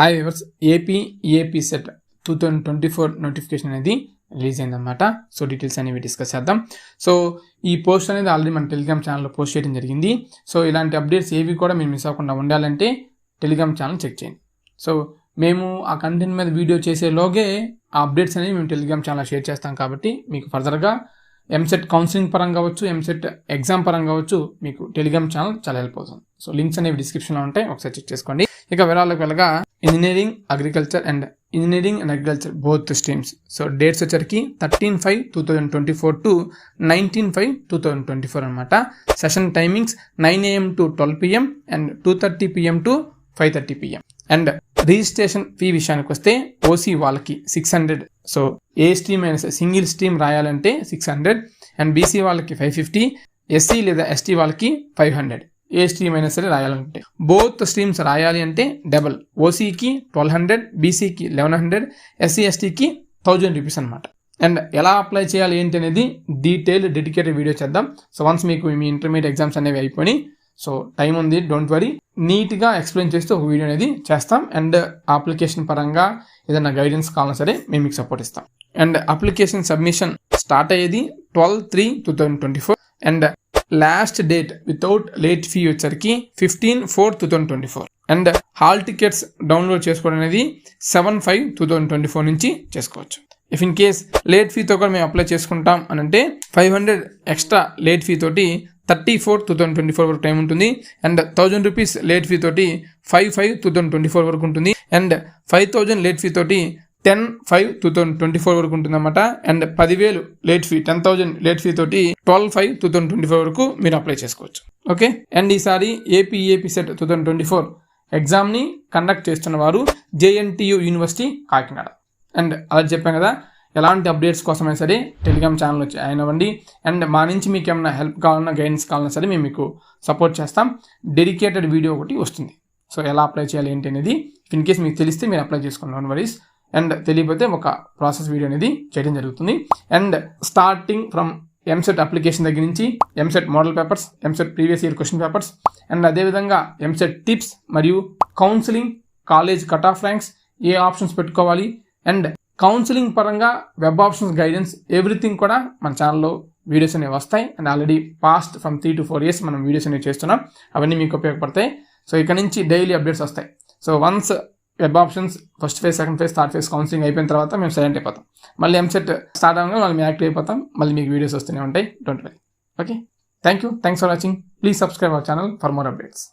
Hi viewers AP AP SET two thousand twenty four notification అనేది release అయిందన్నమాట. So details అనేవి discuss చేద్దాం. So ఈ పోస్ట్ అనేది ఆల్రెడీ మన టెలిగ్రామ్ ఛానల్లో పోస్ట్ చేయడం జరిగింది. సో ఇలాంటి అప్డేట్స్ ఏవి కూడా మీరు మిస్ అవ్వకుండా ఉండాలంటే టెలిగ్రామ్ ఛానల్ చెక్ చేయండి. సో మేము ఆ కంటెంట్ మీద వీడియో చేసేలోగే ఆ అప్డేట్స్ అనేవి మేము టెలిగ్రామ్ ఛానల్ షేర్ చేస్తాం కాబట్టి మీకు ఫర్దర్గా ఎంసెట్ కౌన్సిలింగ్ పరంగా కావచ్చు ఎంసెట్ ఎగ్జామ్ పరంగా కావచ్చు మీకు టెలిగ్రామ్ ఛానల్ చాలా హెల్ప్ అవుతుంది. సో లింక్స్ అనేవి డిస్క్రిప్షన్లో ఉంటాయి. ఒకసారి చెక్ చేసుకోండి. ఇక వివరాలకు వెళ్ళగా engineering agriculture and engineering and agriculture both streams so dates వచ్చరికి thirteen five two thousand twenty four to nineteen five two thousand twenty four అనమాట session timings nine AM to twelve PM and two thirty PM to five thirty PM and registration fee విషయానికి వస్తే OC వాళ్ళకి six hundred so ఏ stream అయినా సరే single stream రాయాలంటే six hundred and BC వాళ్ళకి five fifty SC లేదా ST వాళ్ళకి five hundred ఏ స్ట్రీమ్ అయినా సరే రాయాలంటే బోత్ స్ట్రీమ్స్ రాయాలి అంటే డబల్ ఓసీకి ట్వెల్వ్ హండ్రెడ్ బీసీకి లెవెన్ హండ్రెడ్ ఎస్సీ ఎస్టీకి థౌజండ్ రూపీస్ అనమాట అండ్ ఎలా అప్లై చేయాలి ఏంటి అనేది డీటెయిల్ డెడికేటెడ్ వీడియో చేద్దాం. సో వన్స్ మీకు మీ ఇంటర్మీడియట్ ఎగ్జామ్స్ అనేవి అయిపోయి సో టైం ఉంది డోంట్ వరీ నీట్గా ఎక్స్ప్లెయిన్ చేస్తూ ఒక వీడియో అనేది చేస్తాం. అండ్ అప్లికేషన్ పరంగా ఏదైనా గైడెన్స్ కావాలన్నా సరే మేము మీకు సపోర్ట్ ఇస్తాం. అండ్ అప్లికేషన్ సబ్మిషన్ స్టార్ట్ అయ్యేది twelve three two thousand twenty four and last date without late fee వచ్చరికి fifteen four two thousand twenty four and hall tickets download చేసుకోవడం అనేది seven five two thousand twenty four నుంచి చేసుకోవచ్చు. If in case late ఫీతో కూడా మేము apply చేసుకుంటాం అని అంటే five hundred extra late fee తోటి thirty four two thousand twenty four వరకు టైం ఉంటుంది. And thousand rupees late fee తోటి five five two thousand twenty four వరకు ఉంటుంది. And five thousand late fee తోటి ten five two thousand twenty four వరకు ఉంటుందన్నమాట. And పదివేలు late fee ten thousand late fee తోటి twelve five two thousand twenty four వరకు మీరు అప్లై చేసుకోవచ్చు. ఓకే? అండ్ ఈసారి AP AP SET two thousand twenty four ఎగ్జామ్ని conduct చేస్తున్న వారు జేఎన్టీయు యూనివర్సిటీ కాకినాడ. అండ్ అలా చెప్పాం కదా ఎలాంటి అప్డేట్స్ కోసమైనా సరే టెలిగ్రామ్ ఛానల్ వచ్చి ఆయన అవ్వండి. అండ్ మా నుంచి మీకు ఏమైనా హెల్ప్ కావాలన్నా గైడెన్స్ కావాలన్నా సరే మేము మీకు సపోర్ట్ చేస్తాం. డెడికేటెడ్ వీడియో ఒకటి వస్తుంది. సో ఎలా అప్లై చేయాలి ఏంటి అనేది ఇన్ కేస్ మీకు తెలిస్తే మీరు అప్లై చేసుకోండి. వరీస్. అండ్ తెలియకపోతే ఒక ప్రాసెస్ వీడియో అనేది చేయడం జరుగుతుంది. And starting from EAMCET application దగ్గర నుంచి EAMCET model papers EAMCET previous year question papers and అదేవిధంగా ఎంసెట్ టిప్స్ మరియు counselling college cut off ranks ఏ ఆప్షన్స్ పెట్టుకోవాలి అండ్ కౌన్సిలింగ్ పరంగా వెబ్ ఆప్షన్స్ గైడెన్స్ ఎవ్రీథింగ్ కూడా మన ఛానల్లో వీడియోస్ అనేవి వస్తాయి. And already past from three to four years మనం వీడియోస్ అనేవి చేస్తున్నాం. అవన్నీ మీకు ఉపయోగపడతాయి. సో ఇక్కడ నుంచి డైలీ అప్డేట్స్ వస్తాయి. So once web options first phase second phase third phase counselling అయిపోయిన తర్వాత మేము సైలెంట్ అయిపోతాం. మళ్ళీ ఎంసెట్ స్టార్ట్ అవ్వగా మళ్ళీ మేము యాక్టివ్ అయిపోతాం. మళ్ళీ మీకు వీడియోస్ వస్తూనే ఉంటాయి. Don't worry okay thank you thanks for watching please subscribe our channel for more updates